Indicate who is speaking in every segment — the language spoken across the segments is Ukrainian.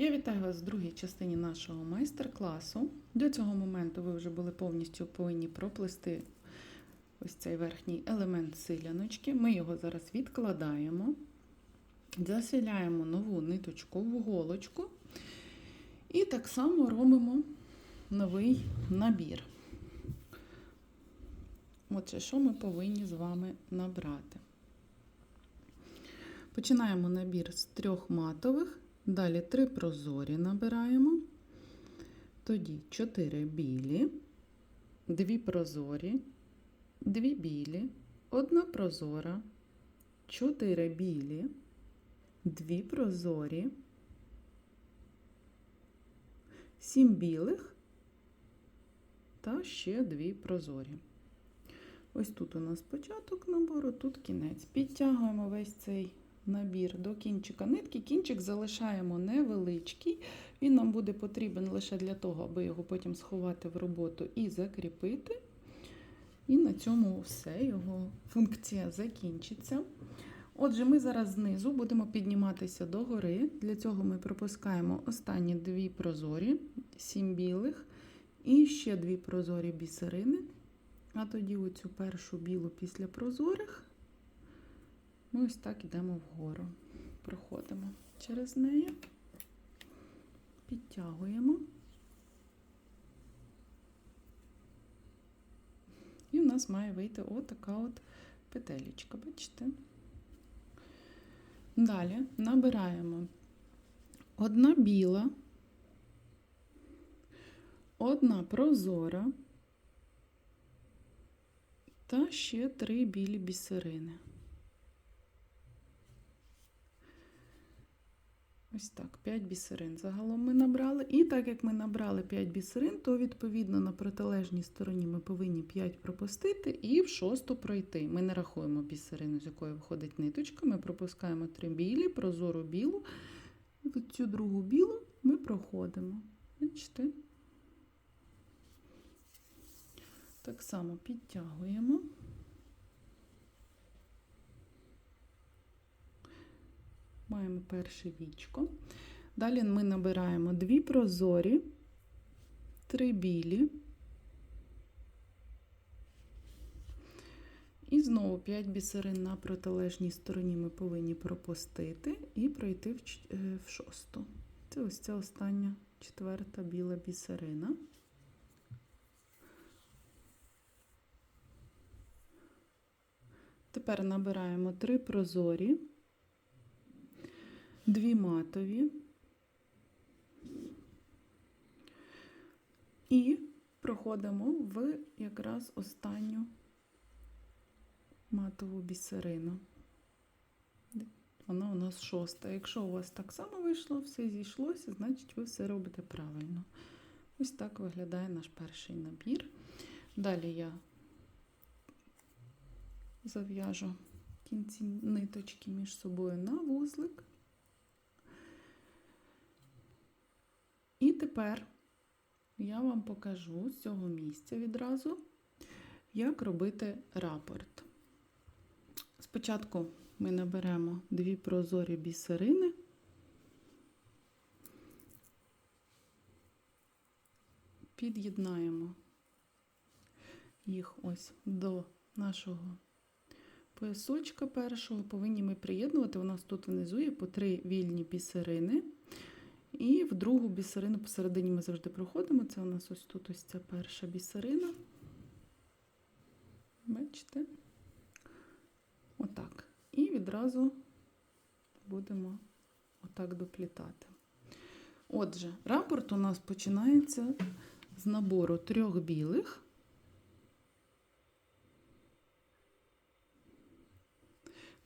Speaker 1: Я вітаю вас в другій частині нашого майстер-класу. До цього моменту ви вже були повністю повинні проплести ось цей верхній елемент силяночки. Ми його зараз відкладаємо, заселяємо нову ниточку в голочку і так само робимо новий набір. Отже, що ми повинні з вами набрати? Починаємо набір з трьох матових, далі три прозорі набираємо, тоді 4 білі, 2 прозорі, 2 білі, 1 прозора, 4 білі, 2 прозорі, 7 білих та ще 2 прозорі. Ось тут у нас початок набору, тут кінець. Підтягуємо весь цей набір до кінчика нитки. Кінчик залишаємо невеличкий. Він нам буде потрібен лише для того, аби його потім сховати в роботу і закріпити. І на цьому все, його функція закінчиться. Отже, ми зараз знизу будемо підніматися догори. Для цього ми пропускаємо останні дві прозорі, сім білих, і ще дві прозорі бісерини. А тоді оцю першу білу після прозорих ми ось так йдемо вгору. Проходимо через неї, підтягуємо. І в нас має вийти отака от петелечка, бачите? Далі набираємо одна біла, одна прозора та ще три білі бісерини. Ось так, 5 бісерин загалом ми набрали. І так як ми набрали 5 бісерин, то відповідно на протилежній стороні ми повинні 5 пропустити і в шосту пройти. Ми не рахуємо бісерину, з якої виходить ниточка. Ми пропускаємо 3 білі, прозору білу. І цю другу білу ми проходимо. Бачите? Так само підтягуємо. Маємо перше вічко. Далі ми набираємо дві прозорі, три білі. І знову 5 бісерин на протилежній стороні ми повинні пропустити і пройти в, в шосту. Це ось ця остання четверта біла бісерина. Тепер набираємо три прозорі, дві матові і проходимо в якраз останню матову бісерину. Вона у нас шоста. Якщо у вас так само вийшло, все зійшлося, значить ви все робите правильно. Ось так виглядає наш перший набір. Далі я зав'яжу кінці ниточки між собою на вузлик. Тепер я вам покажу з цього місця відразу, як робити рапорт. Спочатку ми наберемо дві прозорі бісерини. Під'єднаємо їх ось до нашого поясочка першого повинні ми приєднувати. У нас тут внизу є по три вільні бісерини. І в другу бісерину посередині ми завжди проходимо. Це у нас ось тут ось ця перша бісерина. Бачите? Отак. І відразу будемо отак доплітати. Отже, рапорт у нас починається з набору трьох білих.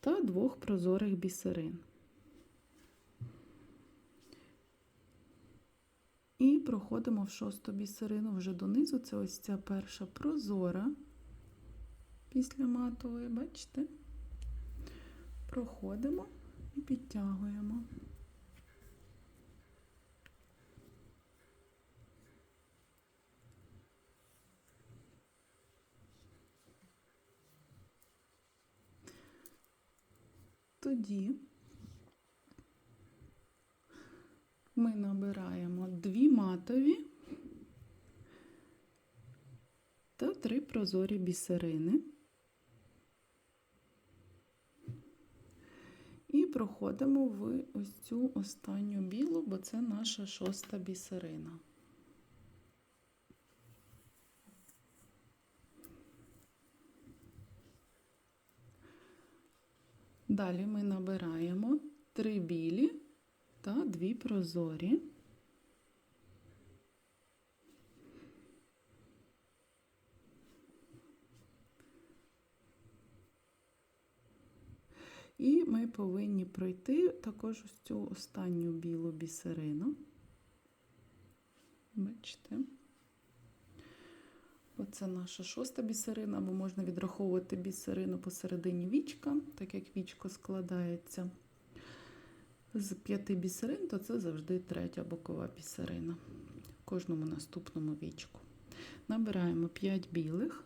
Speaker 1: та двох прозорих бісерин. І проходимо в шосту бісерину вже донизу. Це ось ця перша прозора після матової, бачите? Проходимо і підтягуємо. Тоді ми набираємо дві матові та три прозорі бісерини. І проходимо в ось цю останню білу, бо це наша шоста бісерина. Далі ми набираємо три білі та дві прозорі. І ми повинні пройти також ось цю останню білу бісерину. Бачите? Оце наша шоста бісерина, або можна відраховувати бісерину посередині вічка, так як вічко складається з п'яти бісерин, то це завжди третя бокова бісерина в кожному наступному вічку. Набираємо 5 білих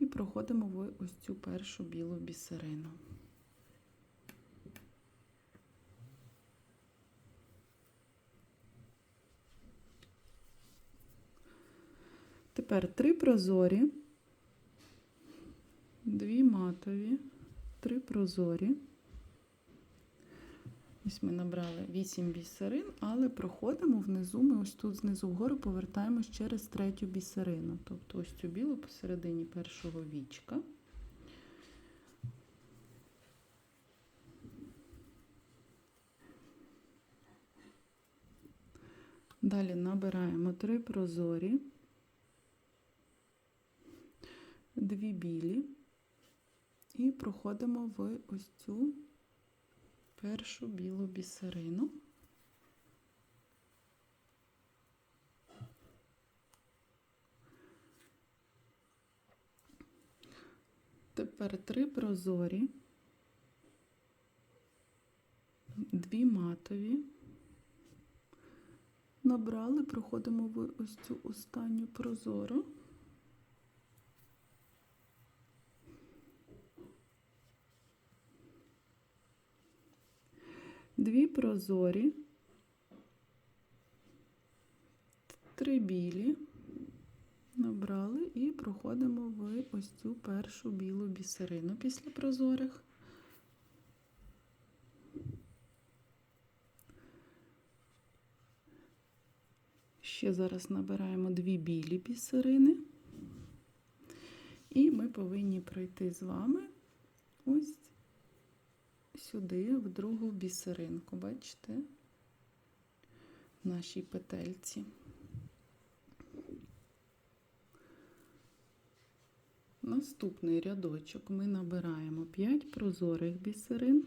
Speaker 1: і проходимо в ось цю першу білу бісерину. Тепер три прозорі, дві матові, три прозорі. Ось ми набрали 8 бісерин, але проходимо внизу, ми ось тут знизу вгору повертаємось через третю бісерину. Тобто ось цю білу посередині першого вічка. Далі набираємо три прозорі, дві білі і проходимо в ось цю першу білу бісерину. Тепер три прозорі, дві матові. Набрали, проходимо ось цю останню прозору. Дві прозорі, три білі, набрали і проходимо в ось цю першу білу бісерину після прозорих. Ще зараз набираємо дві білі бісерини, і ми повинні пройти з вами ось сюди, в другу бісеринку, бачите, в нашій петельці. Наступний рядочок ми набираємо 5 прозорих бісерин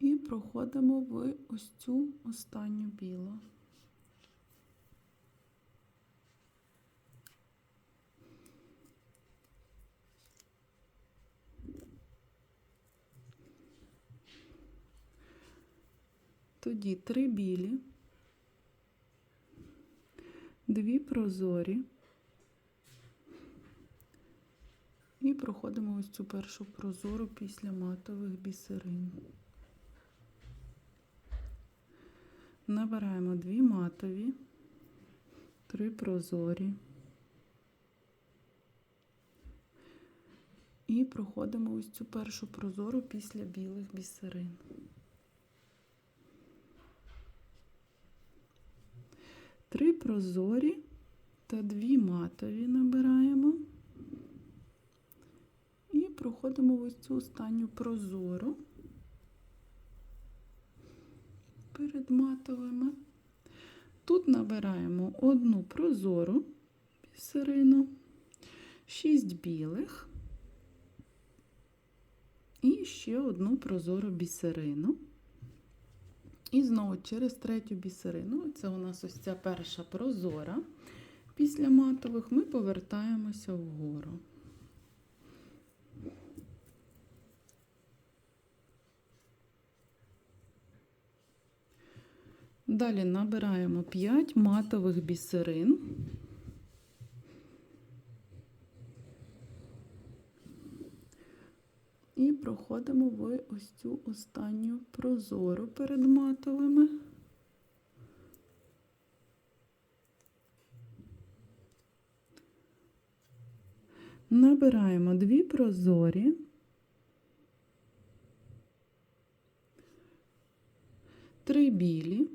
Speaker 1: і проходимо в ось цю останню білу. Тоді три білі, дві прозорі і проходимо ось цю першу прозору після матових бісерин. Набираємо дві матові, три прозорі і проходимо ось цю першу прозору після білих бісерин. Три прозорі та дві матові набираємо і проходимо в ось цю останню прозору перед матовими. Тут набираємо одну прозору бісерину, шість білих і ще одну прозору бісерину. І знову через третю бісерину, це у нас ось ця перша прозора. Після матових ми повертаємося вгору. Далі набираємо 5 матових бісерин. І проходимо в ось цю останню прозору перед матовими. Набираємо дві прозорі. Три білі.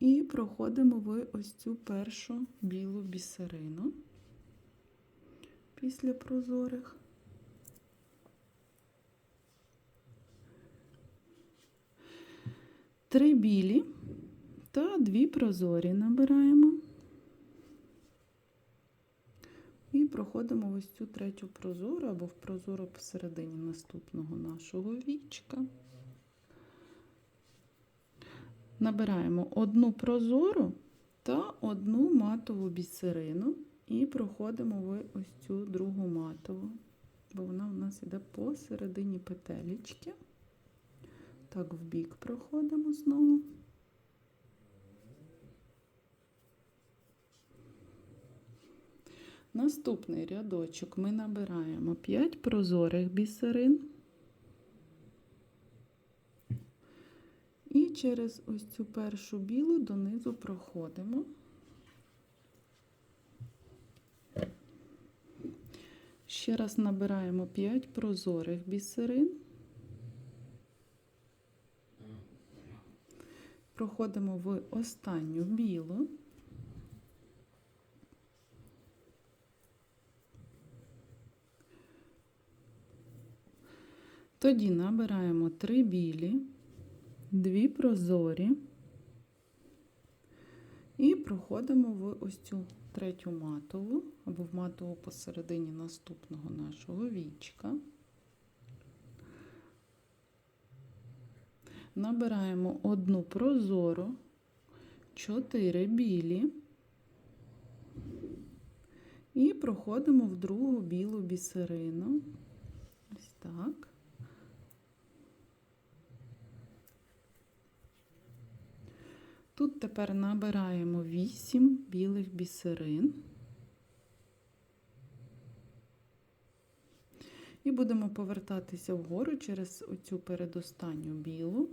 Speaker 1: І проходимо в ось цю першу білу бісерину після прозорих. Три білі та дві прозорі набираємо. І проходимо ось цю третю прозору або в прозору посередині наступного нашого вічка. Набираємо одну прозору та одну матову бісерину і проходимо в ось цю другу матову, бо вона у нас йде посередині петелечки. Так, в бік проходимо знову. Наступний рядочок ми набираємо 5 прозорих бісерин. І через ось цю першу білу донизу проходимо. Ще раз набираємо 5 прозорих бісерин. Проходимо в останню білу. Тоді набираємо 3 білі, 2 прозорі і проходимо в ось цю третю матову або в матову посередині наступного нашого вічка. Набираємо одну прозору, 4 білі і проходимо в другу білу бісерину. Ось так. Тут тепер набираємо 8 білих бісерин. І будемо повертатися вгору через оцю передостанню білу.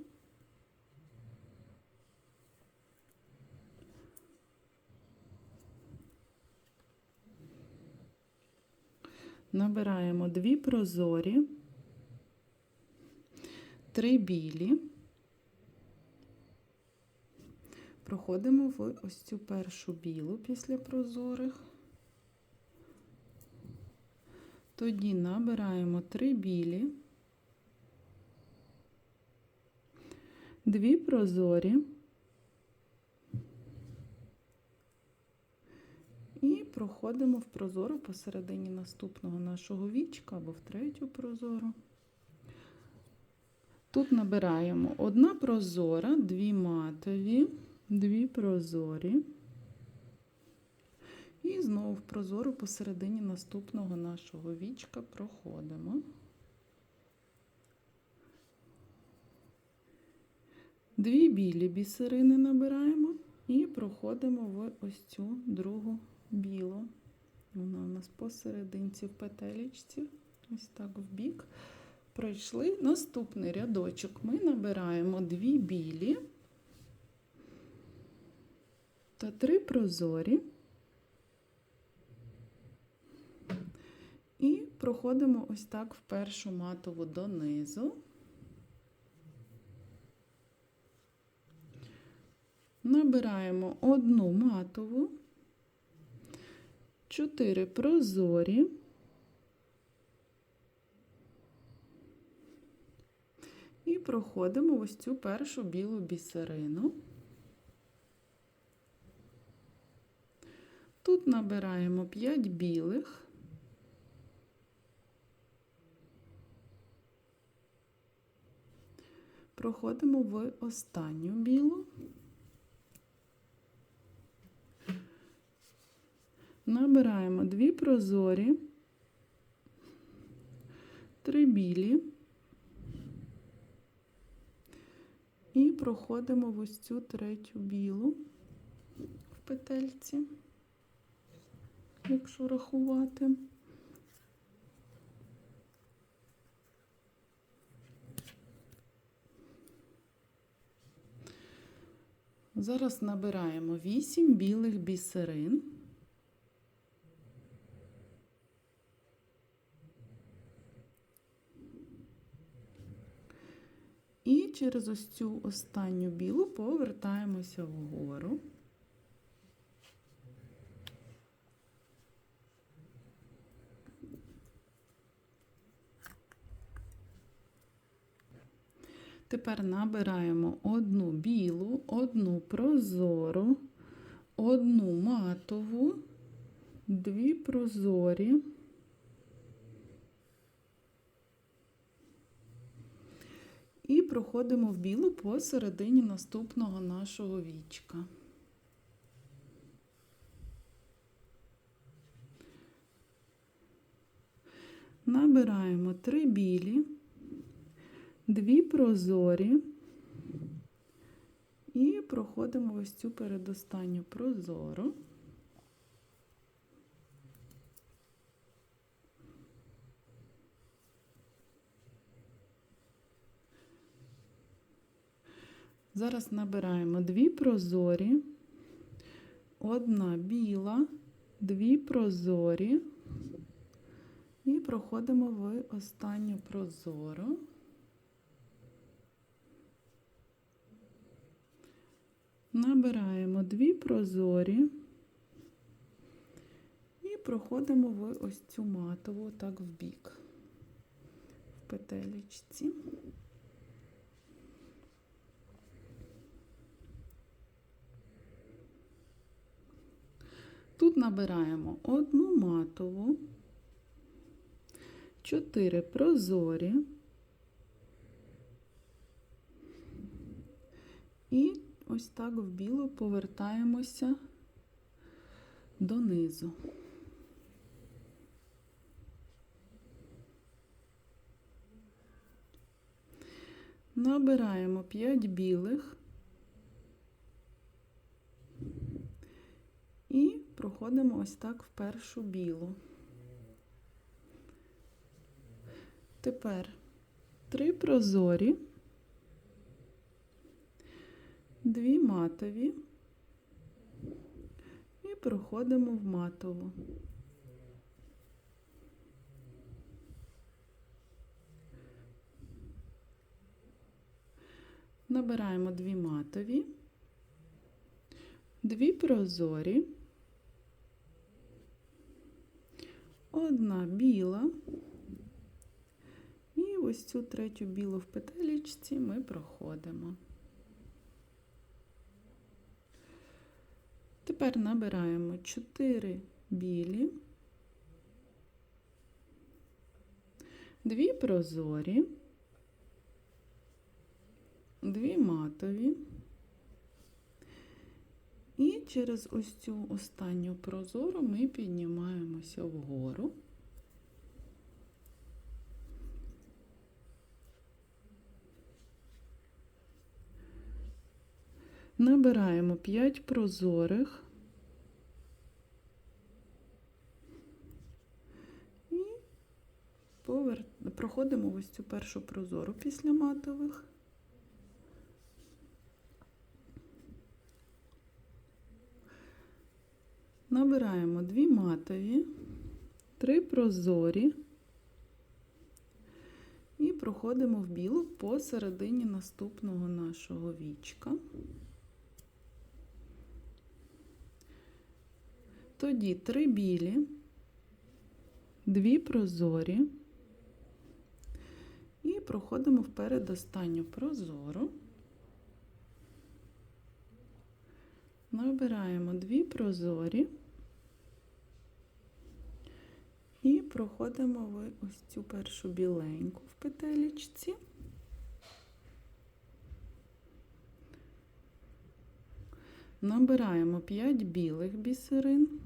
Speaker 1: Набираємо дві прозорі, три білі. Проходимо в ось цю першу білу після прозорих. Тоді набираємо три білі, дві прозорі і проходимо в прозору посередині наступного нашого вічка або в третю прозору. Тут набираємо одна прозора, дві матові дві прозорі. І знову в прозору посередині наступного нашого вічка проходимо. Дві білі бісерини набираємо і проходимо в ось цю другу білу. Вона у нас посерединці в петелечці, ось так в бік. Пройшли наступний рядочок. Ми набираємо дві білі та три прозорі. І проходимо ось так в першу матову донизу. Набираємо одну матову, чотири прозорі. І проходимо ось цю першу білу бісерину. Тут набираємо 5 білих. Проходимо в останню білу. Набираємо дві прозорі, три білі і проходимо в ось цю третю білу в петельці якщо рахувати. Зараз набираємо 8 білих бісерин. І через ось цю останню білу повертаємося вгору. Тепер набираємо одну білу, одну прозору, одну матову, дві прозорі. І проходимо в білу посередині наступного нашого вічка. Набираємо три білі, дві прозорі і проходимо ось цю передостанню прозору. Зараз набираємо дві прозорі, одна біла, дві прозорі і проходимо в останню прозору. Набираємо дві прозорі і проходимо в ось цю матову так в бік, в петелечці. Тут набираємо одну матову, чотири прозорі і ось так в білу повертаємося донизу. Набираємо 5 білих і проходимо ось так в першу білу. Тепер три прозорі, дві матові і проходимо в матову. Набираємо дві матові, дві прозорі, одна біла. І ось цю третю білу в петелечці ми проходимо. Тепер набираємо 4 білі, дві прозорі, дві матові. І через ось цю останню прозору ми піднімаємося вгору. Набираємо 5 прозорих і повер... проходимо ось цю першу прозору після матових. Набираємо дві матові, три прозорі і проходимо в білу посередині наступного нашого вічка. Тоді три білі, дві прозорі і проходимо в передостанню прозору. Набираємо дві прозорі і проходимо в ось цю першу біленьку в петелечці. Набираємо 5 білих бісерин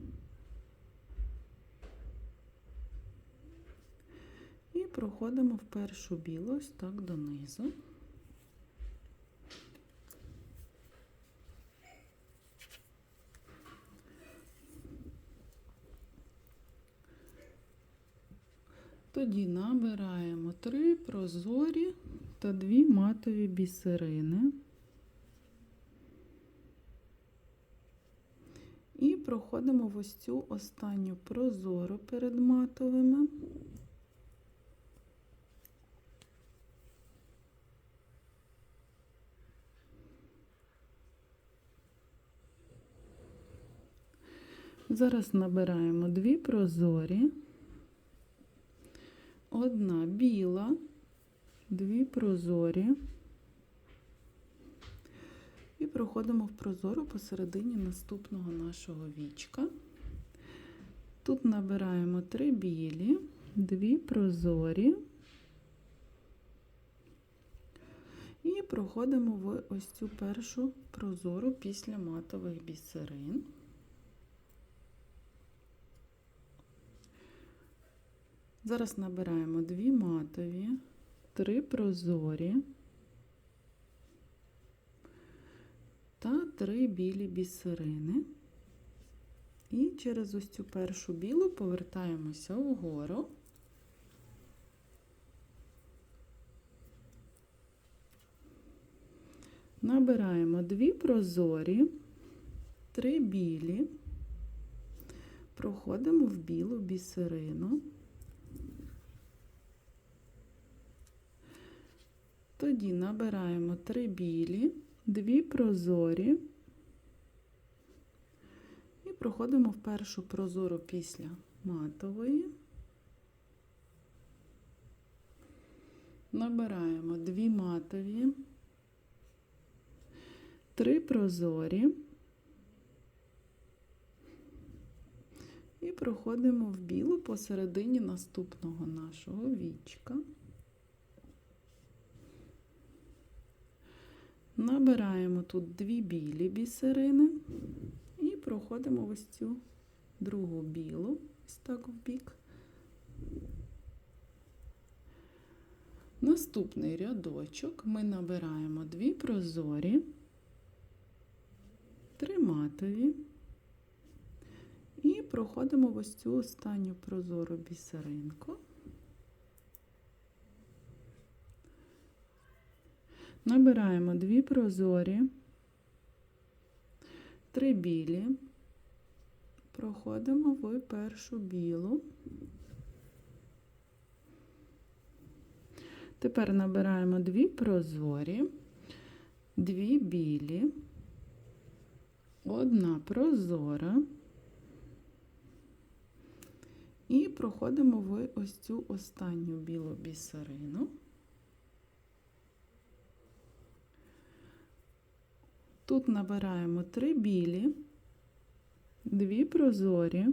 Speaker 1: і проходимо в першу білу ось так донизу. Тоді набираємо три прозорі та дві матові бісерини. і проходимо в ось цю останню прозору перед матовими. Зараз набираємо дві прозорі, одна біла, дві прозорі. І проходимо в прозору посередині наступного нашого вічка. Тут набираємо три білі, дві прозорі. І проходимо в ось цю першу прозору після матових бісерин. Зараз набираємо дві матові, три прозорі та три білі бісерини. І через ось цю першу білу повертаємося вгору. Набираємо дві прозорі, три білі, проходимо в білу бісерину. Тоді набираємо три білі, дві прозорі і проходимо в першу прозору після матової. Набираємо дві матові, три прозорі і проходимо в білу посередині наступного нашого вічка. Набираємо тут дві білі бісерини і проходимо ось цю другу білу, ось так в бік. Наступний рядочок ми набираємо дві прозорі, три матові і проходимо ось цю останню прозору бісеринку. Набираємо дві прозорі, три білі, проходимо в першу білу. Тепер набираємо дві прозорі, дві білі, одна прозора. І проходимо в ось цю останню білу бісерину. Тут набираємо три білі, дві прозорі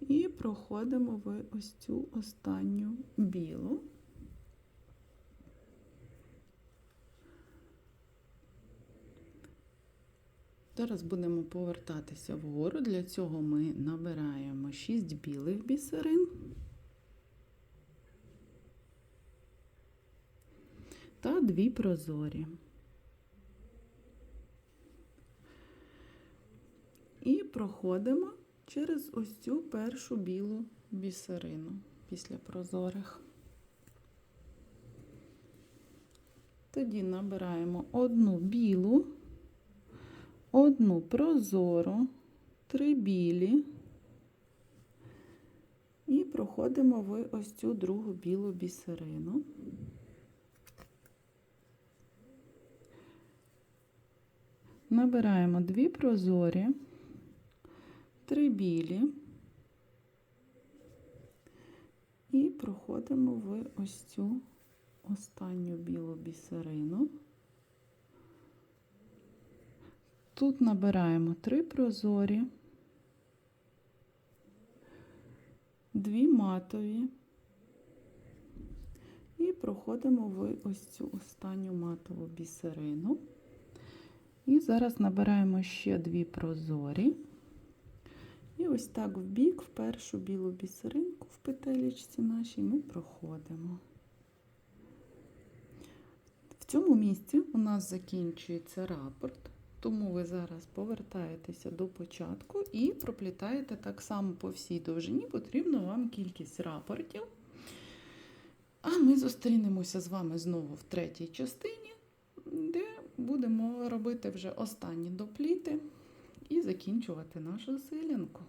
Speaker 1: і проходимо в ось цю останню білу. Зараз будемо повертатися вгору. Для цього ми набираємо 6 білих бісерин. Та дві прозорі. І проходимо через ось цю першу білу бісерину після прозорих. Тоді набираємо одну білу, одну прозору, три білі і проходимо в ось цю другу білу бісерину. Набираємо дві прозорі, три білі і проходимо в ось цю останню білу бісерину. Тут набираємо три прозорі, дві матові і проходимо в ось цю останню матову бісерину. І зараз набираємо ще дві прозорі. І ось так в бік, в першу білу бісеринку в петелечці нашій ми проходимо. В цьому місці у нас закінчується рапорт, тому ви зараз повертаєтеся до початку і проплітаєте так само по всій довжині, потрібно вам кількість рапортів. А ми зустрінемося з вами знову в третій частині, де будемо робити вже останні допліти і закінчувати нашу силянку.